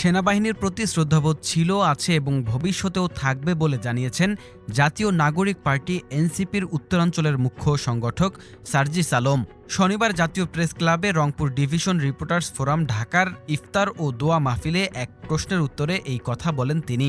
সেনাবাহিনীর প্রতি শ্রদ্ধাবোধ ছিল, আছে এবং ভবিষ্যতেও থাকবে বলে জানিয়েছেন জাতীয় নাগরিক পার্টি এনসিপির উত্তরাঞ্চলের মুখ্য সংগঠক সার্জিস আলম। শনিবার জাতীয় প্রেস ক্লাবে রংপুর ডিভিশন রিপোর্টার্স ফোরাম ঢাকার ইফতার ও দোয়া মাহফিলে এক প্রশ্নের উত্তরে এই কথা বলেন তিনি।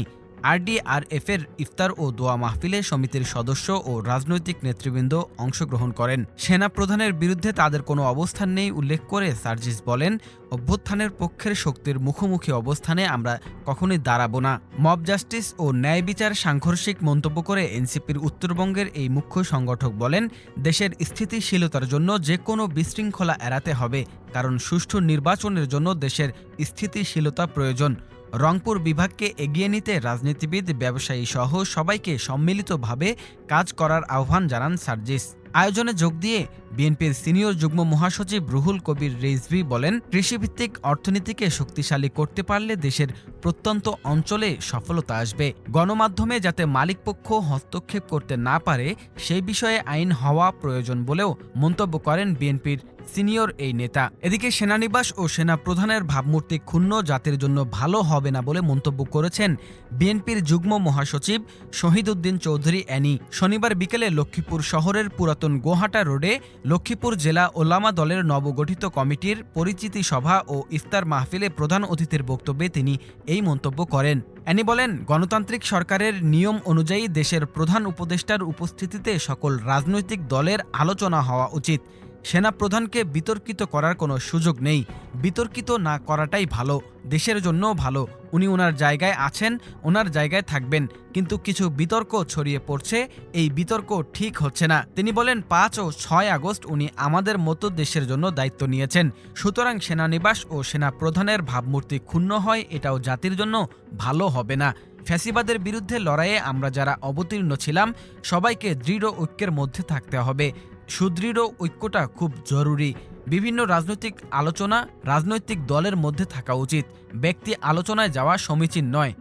আরডিআরএফ এর ইফতার ও দোয়া মাহফিলে সমিতির সদস্য ও রাজনৈতিক নেতৃবৃন্দ অংশগ্রহণ করেন। সেনা প্রধানের বিরুদ্ধে তাদের কোনো অবস্থান নেই উল্লেখ করে সার্জিস বলেন, অভ্যুত্থানের পক্ষের শক্তির মুখোমুখি অবস্থানে আমরা কখনোই দাঁড়াবো না। মব জাস্টিস ও ন্যায় বিচার সাংঘর্ষিক মন্তব্য করে এনসিপির উত্তরবঙ্গের এই মুখ্য সংগঠক বলেন, দেশের স্থিতিশীলতার জন্য যে কোনো বিশৃঙ্খলা এড়াতে হবে, কারণ সুষ্ঠু নির্বাচনের জন্য দেশের স্থিতিশীলতা প্রয়োজন। রংপুর বিভাগকে এগিয়ে নিতে রাজনীতিবিদ, ব্যবসায়ী সহ সবাইকে সম্মিলিতভাবে কাজ করার আহ্বান জানান সার্জিস। আয়োজনে যোগ দিয়ে বিএনপির সিনিয়র যুগ্ম মহাসচিব রুহুল কবির রেজভি বলেন, কৃষিভিত্তিক অর্থনীতিকে শক্তিশালী করতে পারলে দেশের প্রত্যন্ত অঞ্চলে সফলতা আসবে। গণমাধ্যমে যাতে মালিকপক্ষ হস্তক্ষেপ করতে না পারে, সেই বিষয়ে আইন হওয়া প্রয়োজন বলেও মন্তব্য করেন বিএনপির সিনিয়র এই নেতা। এদিকে সেনানিবাস ও সেনা প্রধানের ভাবমূর্তি ক্ষুণ্ণ, জাতির জন্য ভালো হবে না বলে মন্তব্য করেছেন বিএনপির যুগ্ম মহাসচিব শহীদ উদ্দিন চৌধুরী অ্যানি। শনিবার বিকেলে লক্ষ্মীপুর শহরের পুরাতন গোহাটা রোডে লক্ষ্মীপুর জেলা ওলামা দলের নবগঠিত কমিটির পরিচিতি সভা ও ইফতার মাহফিলে প্রধান অতিথির বক্তব্যে তিনি এই মন্তব্য করেন। অ্যানি বলেন, গণতান্ত্রিক সরকারের নিয়ম অনুযায়ী দেশের প্রধান উপদেষ্টার উপস্থিতিতে সকল রাজনৈতিক দলের আলোচনা হওয়া উচিত। সেনাপ্রধানকে বিতর্কিত করার কোনো সুযোগ নেই। বিতর্কিত না করাটাই ভালো। দেশের জন্য ভালো। উনি ওনার জায়গায় আছেন ওনার জায়গায় থাকবেন। কিন্তু কিছু বিতর্ক ছড়িয়ে পড়ছে। এই বিতর্ক ঠিক হচ্ছে না। তিনি বলেন, পাঁচ ও ছয় আগস্ট উনি আমাদের মতো দেশের জন্য দায়িত্ব নিয়েছেন। সুতরাং সেনানিবাস ও সেনা প্রধানের ভাবমূর্তি ক্ষুণ্ণ হয়, এটাও জাতির জন্য ভালো হবে না। ফ্যাসিবাদের বিরুদ্ধে লড়াইয়ে আমরা যারা অবতীর্ণ ছিলাম, সবাইকে দৃঢ় ঐক্যের মধ্যে থাকতে হবে। সুদৃঢ় ঐক্যটা খুব জরুরি। বিভিন্ন রাজনৈতিক আলোচনা রাজনৈতিক দলের মধ্যে থাকা উচিত। ব্যক্তি আলোচনায় যাওয়া সমীচীন নয়।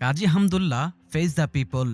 Kazi Hamdullah face the people.